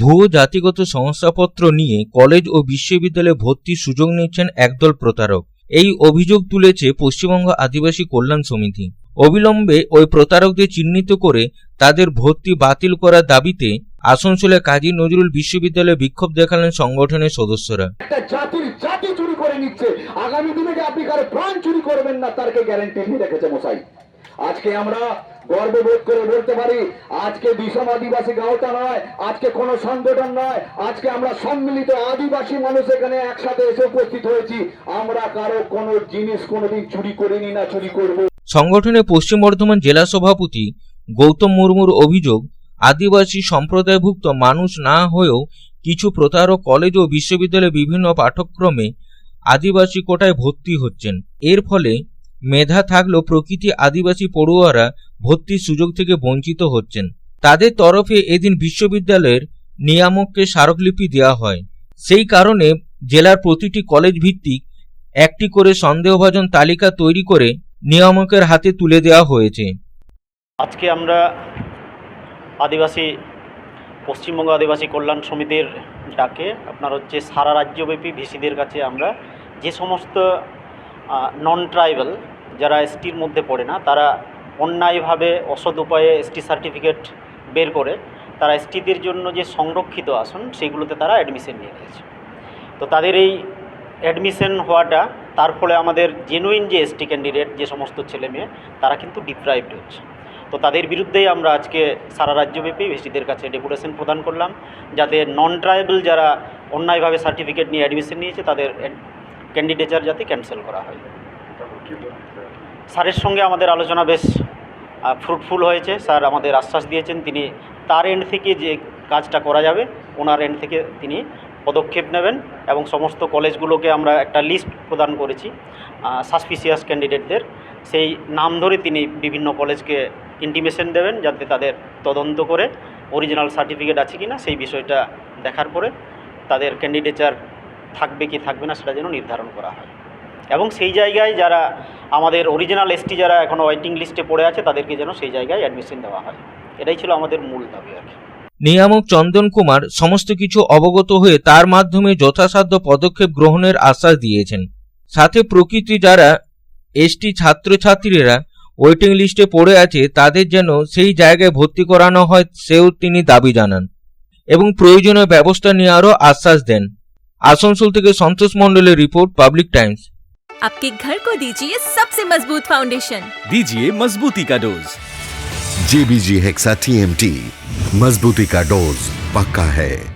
ভুয়ো জাতিগত শংসাপত্র নিয়ে কলেজ ও বিশ্ববিদ্যালয়ে ভর্তির সুযোগ নিচ্ছেন একদল প্রতারক। এই অভিযোগ তুলেছে পশ্চিমবঙ্গ আদিবাসী কল্যাণ সমিতি। অবিলম্বে ওই প্রতারকদের চিহ্নিত করে তাদের ভর্তি বাতিল করার দাবিতে আসানসোলে কাজী নজরুল বিশ্ববিদ্যালয়ে বিক্ষোভ দেখালেন সংগঠনের সদস্যরা। একটা জাতির জাতি চুরি করে নিচ্ছে। আগামী দিনে আপনি কারও প্রাণ চুরি করবেন না, তারকে গ্যারান্টি রেখেছে মশাই। আজকে আমরা গর্ববোধ করে বলতে পারি, আজকে বিষম আদিবাসী গাঁওটা নয়, আজকে কোন সংগঠন নয়, আজকে আমরা সম্মিলিত আদিবাসী মানুষ এখানে একসাথে এসে উপস্থিত হয়েছি। আমরা কারও কোনো জিনিস কোনোদিন চুরি করিনি না চুরি করব। সংগঠনের পশ্চিম বর্ধমান জেলা সভাপতি গৌতম মুর্মুর অভিযোগ, আদিবাসী সম্প্রদায়ভুক্ত মানুষ না হয়েও কিছু প্রতারক কলেজ ও বিশ্ববিদ্যালয়ে বিভিন্ন পাঠ্যক্রমে আদিবাসী কোটায় ভর্তি হচ্ছেন। এর ফলে মেধা থাকলেও প্রকৃতি আদিবাসী পড়ুয়ারা ভর্তির সুযোগ থেকে বঞ্চিত হচ্ছেন। তাদের তরফে এদিন বিশ্ববিদ্যালয়ের নিয়ামককে স্মারকলিপি দেওয়া হয়। সেই কারণে জেলার প্রতিটি কলেজ ভিত্তিক একটি করে সন্দেহভাজন তালিকা তৈরি করে নিয়ামকের হাতে তুলে দেওয়া হয়েছে। আজকে আমরা আদিবাসী, পশ্চিমবঙ্গ আদিবাসী কল্যাণ সমিতির ডাকে আপনার হচ্ছে সারা রাজ্যব্যাপী ভিসিদের কাছে আমরা যে সমস্ত নন ট্রাইবাল যারা এসটির মধ্যে পড়ে না, তারা অন্যায়ভাবে অসৎ উপায়ে এসটি সার্টিফিকেট বের করে তারা এসটিদের জন্য যে সংরক্ষিত আসন, সেগুলোতে তারা অ্যাডমিশন নিয়ে নিয়েছে। তো তাদের এই অ্যাডমিশন হওয়াটা, তার ফলে আমাদের জেনুইন যে এসটি ক্যান্ডিডেট যে সমস্ত ছেলে মেয়ে, তারা কিন্তু ডিপ্রাইভড হচ্ছে। তো তাদের বিরুদ্ধেই আমরা আজকে সারা রাজ্যব্যাপী ভিসিদের কাছে ডেপুটেশন প্রদান করলাম, যাতে নন ট্রাইবেল যারা অন্যায়ভাবে সার্টিফিকেট নিয়ে অ্যাডমিশন নিয়েছে, তাদের ক্যান্ডিডেচার যাতে ক্যান্সেল করা হয়। স্যারের সঙ্গে আমাদের আলোচনা বেশ ফ্রুটফুল হয়েছে। স্যার আমাদের আশ্বাস দিয়েছেন তিনি তার এন্ড থেকে যে কাজটা করা যাবে, ওনার এন্ড থেকে তিনি পদক্ষেপ নেবেন এবং সমস্ত কলেজগুলোকে আমরা একটা লিস্ট প্রদান করেছি সাসপিসিয়াস ক্যান্ডিডেটদের সেই নাম ধরে তিনি বিভিন্ন কলেজকে ইন্টিমেশন দেবেন যাতে তাদের তদন্ত করে অরিজিনাল সার্টিফিকেট আছে কি না সেই বিষয়টা দেখার পরে তাদের ক্যান্ডিডেচার থাকবে কি থাকবে না সেটা যেন নির্ধারণ করা হয়। এবং সেই জায়গায় যারা আমাদের অরিজিনাল এসটি যারা এখনও ওয়েটিং লিস্টে পড়ে আছে, তাদেরকে যেন সেই জায়গায় অ্যাডমিশন দেওয়া হয়। এটাই ছিল আমাদের মূল দাবি আর কি। নিয়ামক চন্দন কুমার সমস্ত কিছু অবগত হয়ে তার মাধ্যমে যথাসাধ্য পদক্ষেপ গ্রহণের আশ্বাস দিয়েছেন। সাথে প্রকৃতি যারা এসটি ছাত্রছাত্রীরা ওয়েটিং লিস্টে পড়ে আছে, তাদের যেন সেই জায়গায় ভর্তি করানো হয় সেও তিনি দাবি জানান এবং প্রয়োজনীয় ব্যবস্থা নেওয়ারও আশ্বাস দেন। আসানসোল থেকে সন্তোষ মণ্ডলের রিপোর্ট, পাবলিক টাইমস। आपके घर को दीजिए सबसे मज़बूत फाउंडेशन दीजिए मजबूती का डोज. जेबीजी हेक्सा टीएमटी मजबूती का डोज पक्का है।